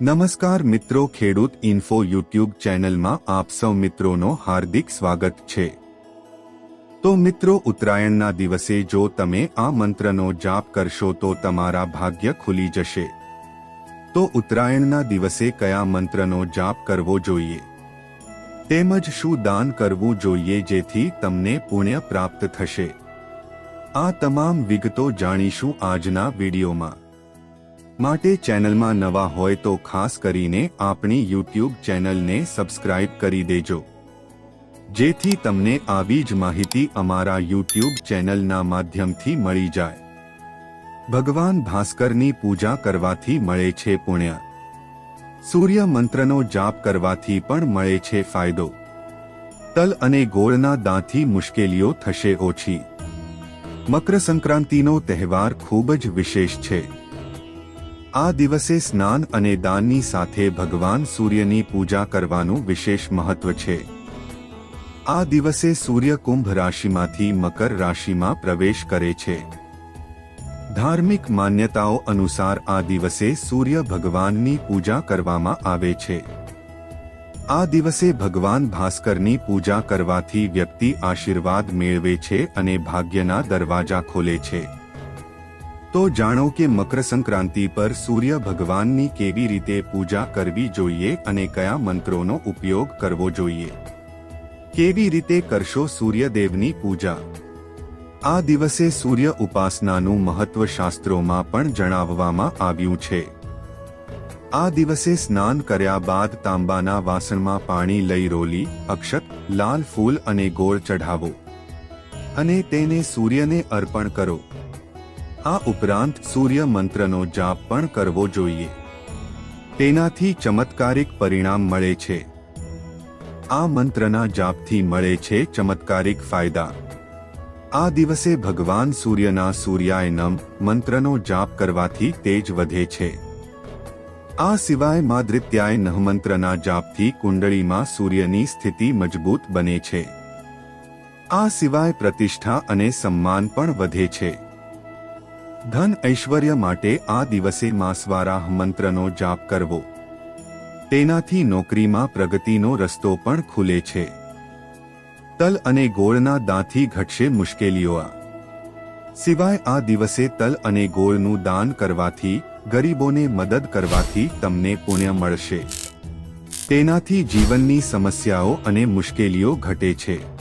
નમસ્કાર મિત્રો, ખેડૂત ઇન્ફો યુટ્યુબ ચેનલમાં આપ સૌ મિત્રોનો હાર્દિક સ્વાગત છે. તો મિત્રો, ઉત્તરાયણના દિવસે જો તમે આ મંત્રનો જાપ કરશો તો તમારા ભાગ્ય ખુલી જશે. તો ઉત્તરાયણના દિવસે કયા મંત્રનો જાપ કરવો જોઈએ? તેમજ શું દાન કરવું જોઈએ જેથી તમને પુણ્ય પ્રાપ્ત થશે? આ તમામ વિગતો જાણીશું આજના વિડીયોમાં. માટે ચેનલમાં નવા હોય તો ખાસ કરીને આપણી યુટ્યુબ ચેનલને સબસ્ક્રાઇબ કરી દેજો. જેથી તમને આવી જ માહિતી અમારા યુટ્યુબ ચેનલના માધ્યમથી મળી જાય. ભગવાન ભાસ્કરની પૂજા કરવાથી મળે છે પુણ્ય. સૂર્ય મંત્રનો જાપ કરવાથી પણ મળે છે ફાયદો. તલ અને ગોળના દાંથી મુશ્કેલીઓ થશે ઓછી. મકર સંક્રાંતિનો તહેવાર ખૂબ જ વિશેષ છે. આ દિવસે સ્નાન અને દાનની સાથે ભગવાન સૂર્યની પૂજા કરવાનું વિશેષ મહત્વ છે. આ દિવસે સૂર્ય કુંભ રાશિમાંથી મકર રાશિમાં પ્રવેશ કરે છે. ધાર્મિક માન્યતાઓ અનુસાર આ દિવસે સૂર્ય ભગવાનની પૂજા કરવામાં આવે છે. આ દિવસે ભગવાન ભાસ્કરની પૂજા કરવાથી વ્યક્તિ આશીર્વાદ મેળવે છે અને ભાગ્યના દરવાજા ખોલે છે. તો જાણો કે મકર સંક્રાંતિ પર સૂર્ય ભગવાનની કેવી રીતે પૂજા કરવી જોઈએ અને કયા મંત્રોનો ઉપયોગ કરવો જોઈએ. કેવી રીતે કરશો સૂર્યદેવની પૂજા? આ દિવસે સૂર્ય ઉપાસનાનું મહત્વ શાસ્ત્રોમાં પણ જણાવવામાં આવ્યું છે. આ દિવસે સ્નાન કર્યા બાદ તાંબાના વાસણમાં પાણી લઈ રોલી, અક્ષત, લાલ ફૂલ અને ગોળ ચઢાવો. અને તેને સૂર્યને અર્પણ કરો. આ ઉપરાંત સૂર્ય મંત્રનો જાપ પણ કરવો જોઈએ. તેનાથી ચમત્કારિક પરિણામ મળે છે. આ મંત્રના જાપથી મળે છે ચમત્કારિક ફાયદા. આ દિવસે ભગવાન સૂર્યના સૂર્યાય નમ મંત્રનો જાપ કરવાથી તેજ વધે છે. આ સિવાય માદ્રિત્યાય નહ મંત્રના જાપથી કુંડળીમાં સૂર્યની સ્થિતિ મજબૂત બને છે. આ સિવાય પ્રતિષ્ઠા અને સન્માન પણ વધે છે. ધન ઐશ્વર્ય માટે આ દિવસે માસવારાહ મંત્રનો જાપ કરવો. તેનાથી નોકરીમાં પ્રગતિનો રસ્તો પણ ખુલે છે. તલ અને ગોળના દાંથી ઘટશે મુશ્કેલીઓ સિવાય આ દિવસે તલ અને ગોળનું દાન કરવાથી, ગરીબોને મદદ કરવાથી તમને પુણ્ય મળશે. તેનાથી જીવનની સમસ્યાઓ અને મુશ્કેલીઓ ઘટે છે.